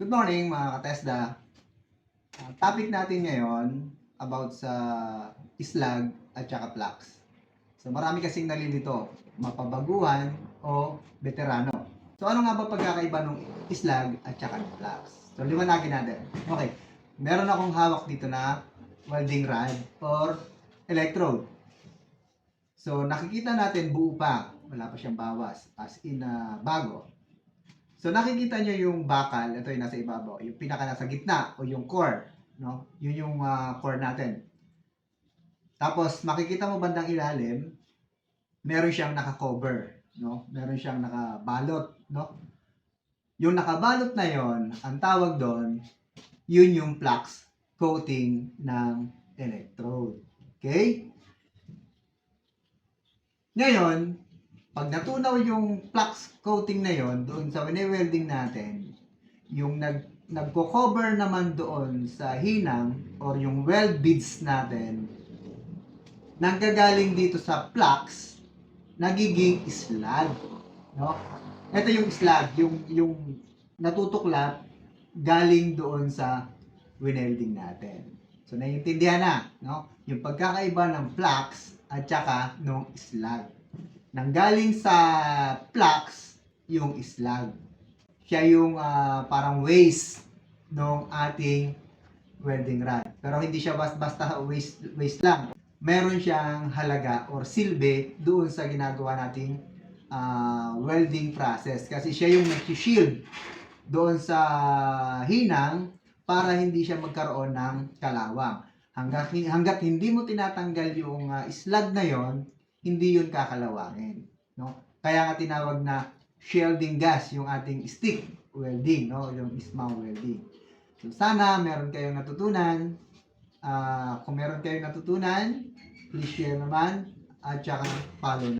Good morning mga katesda. Ang topic natin ngayon about sa islag at saka plaques. So marami kasing nalilito, mapabaguhan o veterano. So ano nga ba pagkakaiba ng islag at saka plaques? So liwanagin natin. Okay, meron akong hawak dito na welding rod or electrode. So nakikita natin buo pa, wala pa siyang bawas, as in na bago. So nakikita nyo yung bakal, ito yung nasa ibabaw, yung pinaka nasa gitna o yung core, no? Yun yung ah, core natin. Tapos makikita mo bandang ilalim, meron siyang naka-cover, no? Meron siyang nakabalot, no? Yung nakabalot na yon, ang tawag doon, yun yung flux coating ng electrode. Okay? Ngayon, pag natunaw yung flux coating na yon doon sa wini-welding natin, yung nag nagko-cover naman doon sa hinang or yung weld beads natin, nanggagaling dito sa flux, nagiging slag. No? Ito yung slag, yung, yung natutuklap galing doon sa winelding natin. So, naiintindihan na, no? Yung pagkakaiba ng flux at saka ng slag nanggaling sa flux yung slag. Siya yung ah, parang waste ng ating welding rod. Pero hindi siya bas- basta waste, waste lang. Meron siyang halaga or silbi doon sa ginagawa nating ah, welding process. Kasi siya yung nag-shield doon sa hinang para hindi siya magkaroon ng kalawang. Hanggat, hanggat hindi mo tinatanggal yung ah, slag na yon hindi yun kakalawangin. No? Kaya nga tinawag na shielding gas yung ating stick welding, no? yung ismaw welding. So sana meron kayong natutunan. Ah, kung meron kayong natutunan, please share naman at saka follow.